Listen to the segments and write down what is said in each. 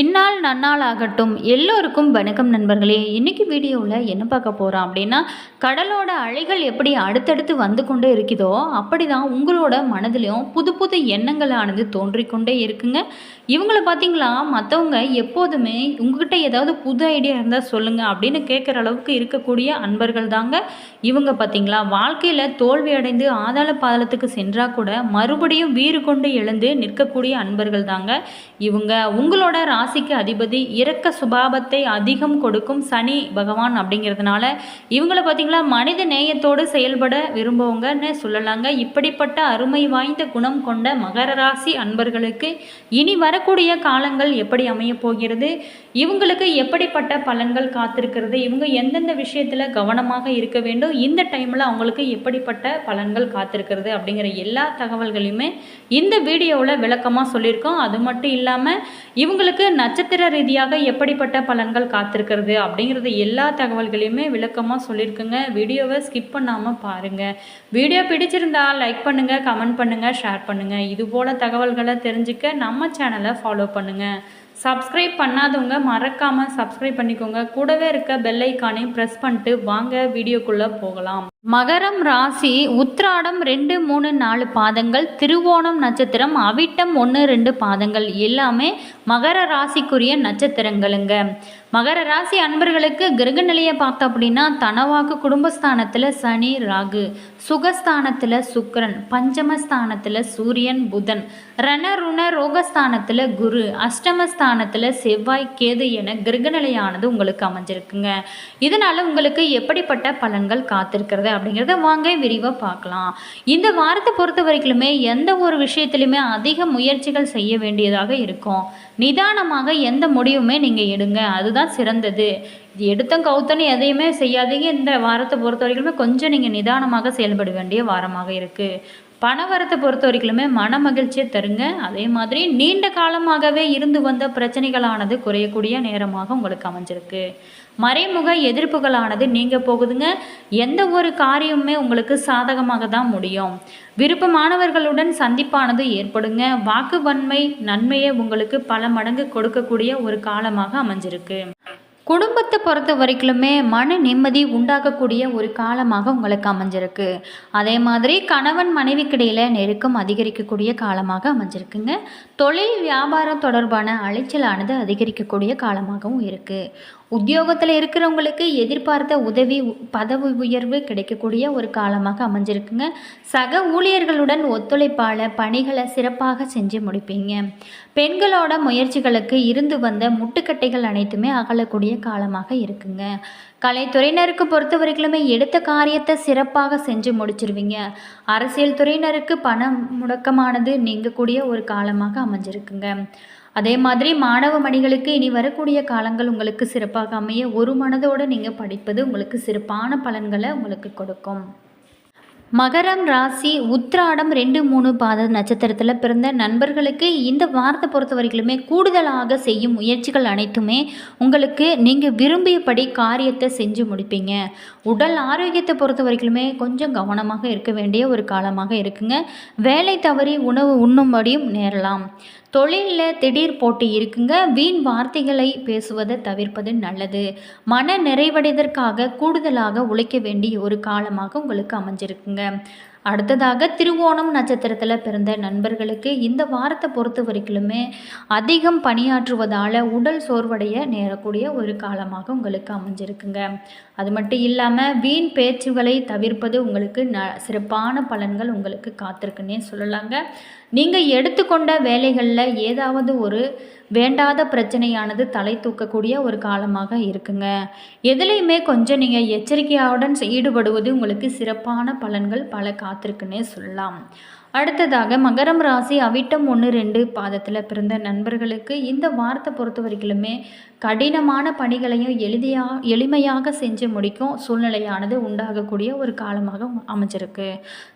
இந்நாள் நன்னாள் ஆகட்டும். எல்லோருக்கும் வணக்கம் நண்பர்களே. இன்றைக்கி வீடியோவில் என்ன பார்க்க போகிறோம் அப்படின்னா கடலோட அலைகள் எப்படி அடுத்தடுத்து வந்து கொண்டே இருக்குதோ அப்படி தான் உங்களோட மனதிலையும் புது புது எண்ணங்களானது தோன்றிக்கொண்டே இருக்குங்க. இவங்கள பார்த்தீங்களா? மற்றவங்க எப்போதுமே உங்ககிட்ட ஏதாவது புது ஐடியா இருந்தால் சொல்லுங்கள் அப்படின்னு கேட்குற அளவுக்கு இருக்கக்கூடிய அன்பர்கள் தாங்க. இவங்க பார்த்தீங்களா? வாழ்க்கையில் தோல்வி அடைந்து ஆதாள பாதாளத்துக்கு சென்றால் கூட மறுபடியும் வீறு கொண்டு எழுந்து நிற்கக்கூடிய அன்பர்கள் தாங்க. இவங்க உங்களோட ராசிக்கு அதிபதி இரக்க சுபாவத்தை அதிகம் கொடுக்கும் சனி பகவான் அப்படிங்கிறதுனால இவங்கள பார்த்தீங்களா மனித நேயத்தோடு செயல்பட விரும்புவங்கன்னு சொல்லலாங்க. இப்படிப்பட்ட அருமை வாய்ந்த குணம் கொண்ட மகர ராசி அன்பர்களுக்கு இனி வரக்கூடிய காலங்கள் எப்படி அமையப்போகிறது இவங்களுக்கு எப்படிப்பட்ட பலன்கள் காத்திருக்கிறது இவங்க எந்தெந்த விஷயத்தில் கவனமாக இருக்க வேண்டும் இந்த டைமில் அவங்களுக்கு எப்படிப்பட்ட பலன்கள் காத்திருக்கிறது அப்படிங்கிற எல்லா தகவல்களையுமே இந்த வீடியோவில் விளக்கமாக சொல்லியிருக்கோம். அது மட்டும் இல்லாமல் இவங்களுக்கு நட்சத்திர ரீதியாக எப்படிப்பட்ட பலன்கள் காத்திருக்கிறது அப்படிங்கிறது எல்லா தகவல்களையுமே விளக்கமாக சொல்லியிருக்குங்க. வீடியோவை ஸ்கிப் பண்ணாமல் பாருங்கள் வீடியோ பிடிச்சிருந்தா லைக் பண்ணுங்கள் கமெண்ட் பண்ணுங்கள் ஷேர் பண்ணுங்கள் இது போல் தகவல்களை தெரிஞ்சுக்க நம்ம சேனலை ஃபாலோ பண்ணுங்கள் சப்ஸ்கிரைப் பண்ணாதவங்க மறக்காமல் சப்ஸ்கிரைப் பண்ணிக்கோங்க. கூடவே இருக்க பெல் ஐக்கானையும் ப்ரெஸ் பண்ணிட்டு வாங்க. வீடியோக்குள்ளே போகலாம். மகரம் ராசி உத்ராடம் ரெண்டு மூணு நாலு பாதங்கள் திருவோணம் நட்சத்திரம் அவிட்டம் ஒன்று ரெண்டு பாதங்கள். எல்லாமே மகர ராசிக்குரிய நட்சத்திரங்களுங்க. மகர ராசி அன்பர்களுக்கு கிரக நிலையை பார்த்தோம் அப்படின்னா தனவாக்கு குடும்பஸ்தானத்தில் சனி ராகு சுகஸ்தானத்தில் சுக்கரன் பஞ்சமஸ்தானத்தில் சூரியன் புதன் ரணருண ரோகஸ்தானத்தில் குரு அஷ்டமஸ்தானத்தில் செவ்வாய் கேது என கிரகநிலையானது உங்களுக்கு அமைஞ்சிருக்குங்க. இதனால் உங்களுக்கு எப்படிப்பட்ட பலன்கள் காத்திருக்கிறது அப்படிங்கிறத வாங்க விரிவாக பார்க்கலாம். இந்த வாரத்தை பொறுத்த வரைக்குமே எந்த ஒரு விஷயத்துலையுமே அதிக முயற்சிகள் செய்ய வேண்டியதாக இருக்கும். நிதானமாக எந்த முடிவுமே நீங்கள் எடுங்க. அதுதான் சிறந்தது. இது எடுத்தம் கவுத்தன்னு எதையுமே செய்யாதீங்க. இந்த வாரத்தை பொறுத்த வரைக்குமே கொஞ்சம் நீங்கள் நிதானமாக செயல்பட வேண்டிய வாரமாக இருக்குது பணவரத்தை பொறுத்த வரைக்குமே மன மகிழ்ச்சியை தருங்க. அதே மாதிரி நீண்ட காலமாகவே இருந்து வந்த பிரச்சனைகளானது குறையக்கூடிய நேரமாக உங்களுக்கு அமைஞ்சிருக்கு. மறைமுக எதிர்ப்புகளானது நீங்க போகுதுங்க. எந்த ஒரு காரியமுமே உங்களுக்கு சாதகமாக தான் முடியும். விருப்பமானவர்களுடன் சந்திப்பானது ஏற்படுங்க. வாக்கு வன்மை நன்மையை உங்களுக்கு பல மடங்கு கொடுக்கக்கூடிய ஒரு காலமாக அமைஞ்சிருக்கு. குடும்பத்தை பொறுத்த வரைக்குமே மன நிம்மதி உண்டாகக்கூடிய ஒரு காலமாக உங்களுக்கு அமைஞ்சிருக்கு. அதே மாதிரி கணவன் மனைவிக்கிடையில் நெருக்கம் அதிகரிக்கக்கூடிய காலமாக அமைஞ்சிருக்குங்க. தொழில் வியாபாரம் தொடர்பான அலைச்சலானது அதிகரிக்கக்கூடிய காலமாகவும் இருக்குது உத்தியோகத்தில் இருக்கிறவங்களுக்கு எதிர்பார்த்த உதவி பதவி உயர்வு கிடைக்கக்கூடிய ஒரு காலமாக அமைஞ்சிருக்குங்க. சக ஊழியர்களுடன் ஒத்துழைப்பால் பணிகளை சிறப்பாக செஞ்சு முடிப்பீங்க. பெண்களோட முயற்சிகளுக்கு இருந்து வந்த முட்டுக்கட்டைகள் அனைத்துமே அகலக்கூடிய காலமாக இருக்குங்க. கலைத்துறையினருக்கு பொறுத்த வரைக்குமே எடுத்த காரியத்தை சிறப்பாக செஞ்சு முடிச்சிருவீங்க. அரசியல் துறையினருக்கு பண முடக்கமானது நீங்கக்கூடிய ஒரு காலமாக அமைஞ்சிருக்குங்க. அதே மாதிரி மாணவ மணிகளுக்கு இனி வரக்கூடிய காலங்கள் உங்களுக்கு சிறப்பாக அமைய ஒரு மனதோடு நீங்கள் படிப்பது உங்களுக்கு சிறப்பான பலன்களை உங்களுக்கு கொடுக்கும். மகரம் ராசி உத்ராடம் ரெண்டு மூணு பாத நட்சத்திரத்தில் பிறந்த நண்பர்களுக்கு இந்த வாரத்தை பொறுத்த வரைக்குமே கூடுதலாக செய்யும் முயற்சிகள் அனைத்துமே உங்களுக்கு நீங்கள் விரும்பியபடி காரியத்தை செஞ்சு முடிப்பீங்க. உடல் ஆரோக்கியத்தை பொறுத்த வரைக்குமே கொஞ்சம் கவனமாக இருக்க வேண்டிய ஒரு காலமாக இருக்குங்க. வேலை தவறி உணவு உண்ணும்படியும் நேரலாம். தொழிலில் திடீர் போட்டி இருக்குங்க. வீண் வார்த்தைகளை பேசுவதை தவிர்ப்பது நல்லது. மன நிறைவடைவதற்காக கூடுதலாக உழைக்க வேண்டிய ஒரு காலமாக உங்களுக்கு அமைஞ்சிருக்குங்க. அடுத்ததாக திருவோணம் நட்சத்திரத்தில் பிறந்த நண்பர்களுக்கு இந்த வாரத்தை பொறுத்த வரைக்குமே அதிகம் பணியாற்றுவதால் உடல் சோர்வடைய நேரக்கூடிய ஒரு காலமாக உங்களுக்கு அமைஞ்சிருக்குங்க. அது மட்டும் இல்லாமல் வீண் பேச்சுகளை தவிர்ப்பது உங்களுக்கு ந சிறப்பான பலன்கள் உங்களுக்கு காத்திருக்குன்னே சொல்லலாங்க. நீங்கள் எடுத்துக்கொண்ட வேலைகளில் ஏதாவது ஒரு வேண்டாத பிரச்சனையானது தலை தூக்கக்கூடிய ஒரு காலமாக இருக்குங்க. எதுலேயுமே கொஞ்சம் நீங்கள் எச்சரிக்கையுடன் ஈடுபடுவது உங்களுக்கு சிறப்பான பலன்கள் பல காத்திருக்குன்னே சொல்லலாம். அடுத்ததாக மகரம் ராசி அவிட்டம் ஒன்று ரெண்டு பாதத்தில் பிறந்த நண்பர்களுக்கு இந்த வாரத்தை பொறுத்த வரைக்குமே கடினமான பணிகளையும் எளிதையா எளிமையாக செஞ்சு முடிக்கும் சூழ்நிலையானது உண்டாகக்கூடிய ஒரு காலமாக அமைஞ்சிருக்கு.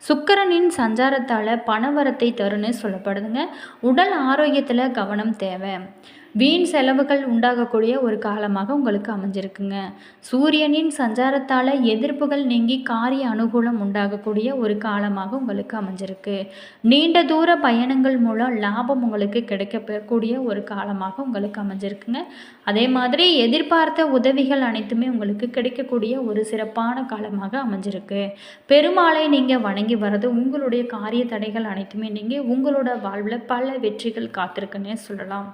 சுக்கிரனின் சஞ்சாரத்தால் பணவரத்தை தருன்னு சொல்லப்படுதுங்க. உடல் ஆரோக்கியத்தில் கவனம் தேவை. வீண் செலவுகள் உண்டாகக்கூடிய ஒரு காலமாக உங்களுக்கு அமைஞ்சிருக்குங்க. சூரியனின் சஞ்சாரத்தால் எதிர்ப்புகள் நீங்கி காரிய அனுகூலம் உண்டாகக்கூடிய ஒரு காலமாக உங்களுக்கு அமைஞ்சிருக்கு. நீண்ட தூர பயணங்கள் மூலம் லாபம் உங்களுக்கு கிடைக்கக்கூடிய ஒரு காலமாக உங்களுக்கு அமைஞ்சிருக்குங்க. அதே மாதிரி எதிர்பார்த்த உதவிகள் அனைத்துமே உங்களுக்கு கிடைக்கக்கூடிய ஒரு சிறப்பான காலமாக அமைஞ்சிருக்கு. பெருமாளை நீங்கள் வணங்கி வர்றது உங்களுடைய காரிய தடைகள் அனைத்துமே நீங்கள் உங்களோட வாழ்வில் பல வெற்றிகள் காத்திருக்குன்னே சொல்லலாம்.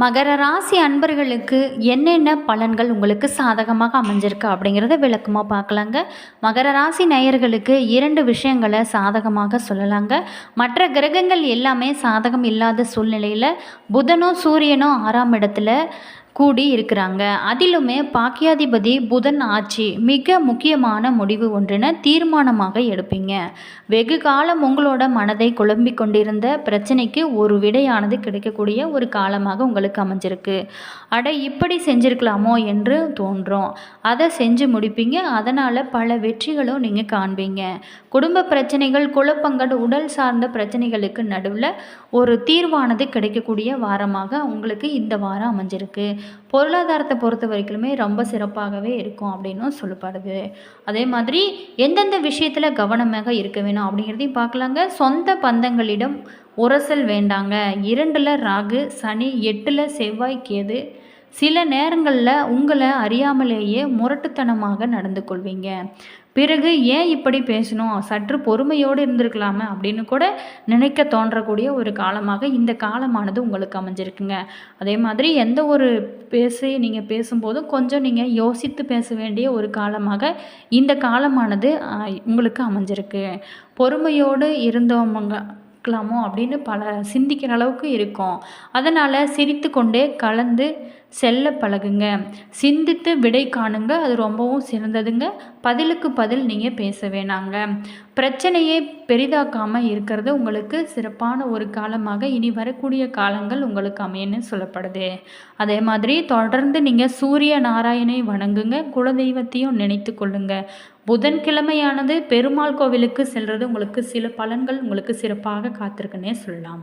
மகர ராசி அன்பர்களுக்கு என்னென்ன பலன்கள் உங்களுக்கு சாதகமாக அமைஞ்சிருக்கு அப்படிங்கிறத விளக்கமாக பார்க்கலாங்க. மகர ராசி நேயர்களுக்கு இரண்டு விஷயங்களை சாதகமாக சொல்லலாங்க. மற்ற கிரகங்கள் எல்லாமே சாதகம் இல்லாத சூழ்நிலையில் புதனும் சூரியனும் ஆறாம் இடத்துல கூடி இருக்கிறாங்க. அதிலுமே பாக்கியாதிபதி புதன் ஆட்சி மிக முக்கியமான முடிவு ஒன்றின தீர்மானமாக எடுப்பீங்க. வெகு காலம் உங்களோட மனதை குழம்பிக் கொண்டிருந்த பிரச்சனைக்கு ஒரு விடையானது கிடைக்கக்கூடிய ஒரு காலமாக உங்களுக்கு அமைஞ்சிருக்கு. அட இப்படி செஞ்சிருக்கலாமோ என்று தோன்றும். அதை செஞ்சு முடிப்பீங்க. அதனால் பல வெற்றிகளும் நீங்கள் காண்பீங்க. குடும்ப பிரச்சனைகள் குழப்பங்கள் உடல் சார்ந்த பிரச்சனைகளுக்கு நடுவில் ஒரு தீர்வானது கிடைக்கக்கூடிய வாரமாக உங்களுக்கு இந்த வாரம் அமைஞ்சிருக்கு. பொருளாதாரத்தை பொறுத்த வரைக்குமே ரொம்ப சிறப்பாகவே இருக்கும் அப்படின்னும் சொல்லப்படுது. அதே மாதிரி எந்தெந்த விஷயத்தில் கவனமாக இருக்க வேணும் அப்படிங்கிறதையும் பார்க்கலாங்க. சொந்த பந்தங்களிடம் உரசல் வேண்டாங்க. இரண்டில் ராகு சனி எட்டில் செவ்வாய் கேது சில நேரங்களில் உங்களை அறியாமலேயே முரட்டுத்தனமாக நடந்து கொள்வீங்க. பிறகு ஏன் இப்படி பேசணும்? சற்று பொறுமையோடு இருந்திருக்கலாமே அப்படின்னு கூட நினைக்க தோன்றக்கூடிய ஒரு காலமாக இந்த காலமானது உங்களுக்கு அமைஞ்சிருக்குங்க. அதே மாதிரி எந்த ஒரு பேசி நீங்கள் பேசும்போதும் கொஞ்சம் நீங்கள் யோசித்து பேச வேண்டிய ஒரு காலமாக இந்த காலமானது உங்களுக்கு அமைஞ்சிருக்கு. பொறுமையோடு இருந்தவங்க இருக்கலாமோ அப்படின்னு பல சிந்திக்கிற அளவுக்கு இருக்கும். அதனால் சிரித்து கொண்டே கலந்து செல்ல பழகுங்க. சிந்தித்து விடை காணுங்க. அது ரொம்பவும் சிறந்ததுங்க. பதிலுக்கு பதில் நீங்கள் பேச வேணாங்க. பிரச்சனையை பெரிதாக்காமல் இருக்கிறது உங்களுக்கு சிறப்பான ஒரு காலமாக இனி வரக்கூடிய காலங்கள் உங்களுக்கு அமையன்னு சொல்லப்படுது. அதே மாதிரி தொடர்ந்து நீங்கள் சூரிய நாராயணை வணங்குங்க. குலதெய்வத்தையும் நினைத்து கொள்ளுங்க. புதன்கிழமையானது பெருமாள் கோவிலுக்கு செல்வது உங்களுக்கு சில பலன்கள் உங்களுக்கு சிறப்பாக காத்திருக்குன்னே சொல்லலாம்.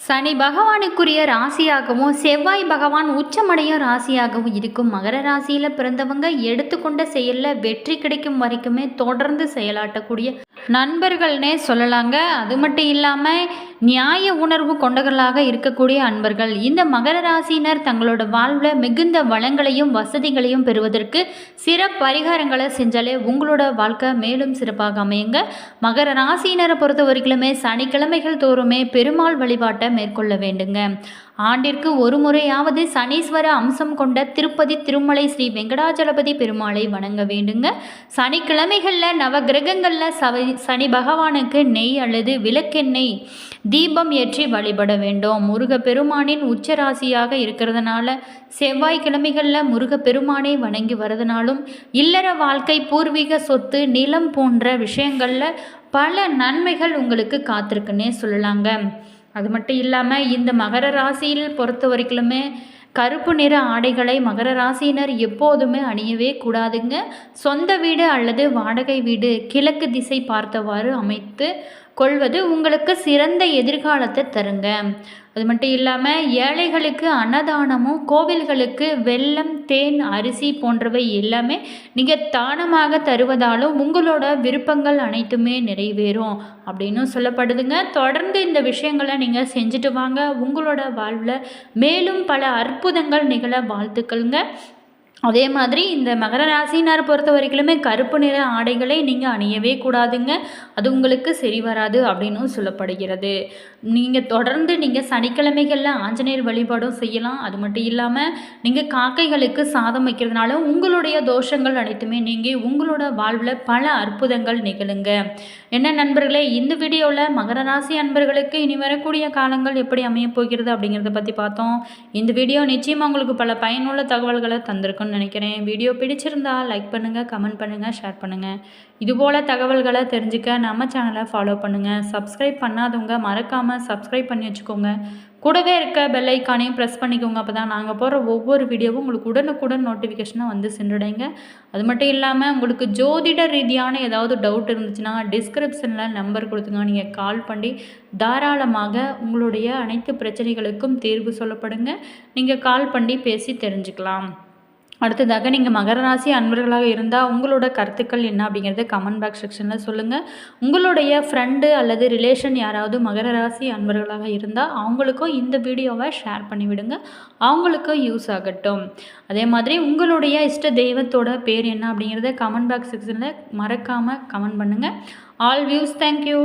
சனி பகவானுக்குரிய ராசியாகவும் செவ்வாய் பகவான் உச்சமடையும் ராசியாகவும் இருக்கும். மகர ராசியில் பிறந்தவங்க எடுத்துக்கொண்ட செயலில் வெற்றி கிடைக்கும் வரைக்குமே தொடர்ந்து செயலாட்டக்கூடிய நண்பர்கள்னே சொல்லலாங்க. அது மட்டும் இல்லாமல் நியாய உணர்வு கொண்டவர்களாக இருக்கக்கூடிய அன்பர்கள். இந்த மகர ராசியினர் தங்களோட வாழ்வில் மிகுந்த வளங்களையும் வசதிகளையும் பெறுவதற்கு சிற பரிகாரங்களை செஞ்சாலே உங்களோட வாழ்க்கை மேலும் சிறப்பாக அமையுங்க. மகர ராசியினரை பொறுத்த வரைக்குமே சனிக்கிழமைகள் தோறுமே பெருமாள் வழிபாட்டை மேற்கொள்ள வேண்டுங்க. ஆண்டிற்கு ஒரு முறையாவது சனீஸ்வர அம்சம் கொண்ட திருப்பதி திருமலை ஸ்ரீ வெங்கடாஜலபதி பெருமாளை வணங்க வேண்டுங்க. சனிக்கிழமைகளில் நவ கிரகங்களில் சவை சனி பகவானுக்கு நெய் அல்லது விளக்கெண்ணெய் தீபம் ஏற்றி வழிபட வேண்டும். முருகப்பெருமானின் உச்சராசியாக இருக்கிறதுனால செவ்வாய்க்கிழமைகளில் முருகப்பெருமானை வணங்கி வரதுனாலும் இல்லற வாழ்க்கை பூர்வீக சொத்து நிலம் போன்ற விஷயங்களில் பல நன்மைகள் உங்களுக்கு காத்திருக்குன்னே சொல்லலாங்க. அது மட்டும் இல்லாமல் இந்த மகர ராசியில் பொறுத்த வரைக்குமே கருப்பு நிற ஆடைகளை மகர ராசியினர் எப்போதுமே அணியவே கூடாதுங்க. சொந்த வீடு அல்லது வாடகை வீடு கிழக்கு திசை பார்த்தவாறு அமைத்து கொள்வது உங்களுக்கு சிறந்த எதிர்காலத்தை தருங்க. அது மட்டும் இல்லாமல் ஏழைகளுக்கு அன்னதானமும் கோவில்களுக்கு வெல்லம் தேன் அரிசி போன்றவை எல்லாமே நீங்கள் தானமாக தருவதாலும் உங்களோட விருப்பங்கள் அனைத்துமே நிறைவேறும் அப்படின்னு சொல்லப்படுதுங்க. தொடர்ந்து இந்த விஷயங்களை நீங்கள் செஞ்சுட்டு வாங்க. உங்களோட வாழ்வில் மேலும் பல அற்புதங்கள் நிகழ வாழ்த்துக்கள்ங்க. அதே மாதிரி இந்த மகர ராசினார் பொறுத்த வரைக்குமே கருப்பு நிற ஆடைகளை நீங்கள் அணியவே கூடாதுங்க. அது உங்களுக்கு சரி வராது அப்படின்னும் சொல்லப்படுகிறது. நீங்கள் தொடர்ந்து நீங்கள் சனிக்கிழமைகளில் ஆஞ்சநேயர் வழிபாடும் செய்யலாம். அது மட்டும் இல்லாமல் நீங்கள் காக்கைகளுக்கு சாதம் வைக்கிறதுனால உங்களுடைய தோஷங்கள் அனைத்துமே நீங்கள் உங்களோட வாழ்வில் பல அற்புதங்கள் நிகழுங்க. என்ன நண்பர்களே இந்த வீடியோவில் மகர ராசி அன்பர்களுக்கு இனி வரக்கூடிய காலங்கள் எப்படி அமையப் போகிறது அப்படிங்கிறத பற்றி பார்த்தோம். இந்த வீடியோ நிச்சயமாக உங்களுக்கு பல பயனுள்ள தகவல்களை தந்திருக்கணும் இருக்கும்னு நினைக்கிறேன். வீடியோ பிடிச்சிருந்தா லைக் பண்ணுங்கள் கமெண்ட் பண்ணுங்கள் ஷேர் பண்ணுங்கள் இதுபோல் தகவல்களை தெரிஞ்சுக்க நம்ம சேனலை ஃபாலோ பண்ணுங்கள் சப்ஸ்கிரைப் பண்ணாதவங்க மறக்காமல் சப்ஸ்கிரைப் பண்ணி வச்சுக்கோங்க. கூடவே இருக்க பெல் ஐக்கானையும் ப்ரெஸ் பண்ணிக்கோங்க. அப்போ தான் நாங்கள் போடுற ஒவ்வொரு வீடியோவும் உங்களுக்கு உடனுக்குடன் நோட்டிஃபிகேஷனாக வந்து சென்றடைங்க. அது மட்டும் இல்லாமல் உங்களுக்கு ஜோதிட ரீதியான ஏதாவது டவுட் இருந்துச்சுன்னா டிஸ்கிரிப்ஷனில் நம்பர் கொடுத்துங்க. நீங்கள் கால் பண்ணி தாராளமாக உங்களுடைய அனைத்து பிரச்சனைகளுக்கும் தீர்வு சொல்லப்படுங்க. நீங்கள் கால் பண்ணி பேசி தெரிஞ்சுக்கலாம். அடுத்ததாக நீங்கள் மகர ராசி அன்பர்களாக இருந்தால் உங்களோட கருத்துக்கள் என்ன அப்படிங்கிறத கமெண்ட் பாக்ஸ் செக்ஷனில் சொல்லுங்கள் உங்களுடைய ஃப்ரெண்டு அல்லது ரிலேஷன் யாராவது மகர ராசி அன்பர்களாக இருந்தால் அவங்களுக்கும் இந்த வீடியோவை ஷேர் பண்ணிவிடுங்க. அவங்களுக்கும் யூஸ் ஆகட்டும். அதே மாதிரி உங்களுடைய இஷ்ட தெய்வத்தோட பேர் என்ன அப்படிங்கிறத கமெண்ட் பாக்ஸ் செக்ஷனில் மறக்காமல் கமெண்ட் பண்ணுங்கள் ஆல் வியூஸ் தேங்க்யூ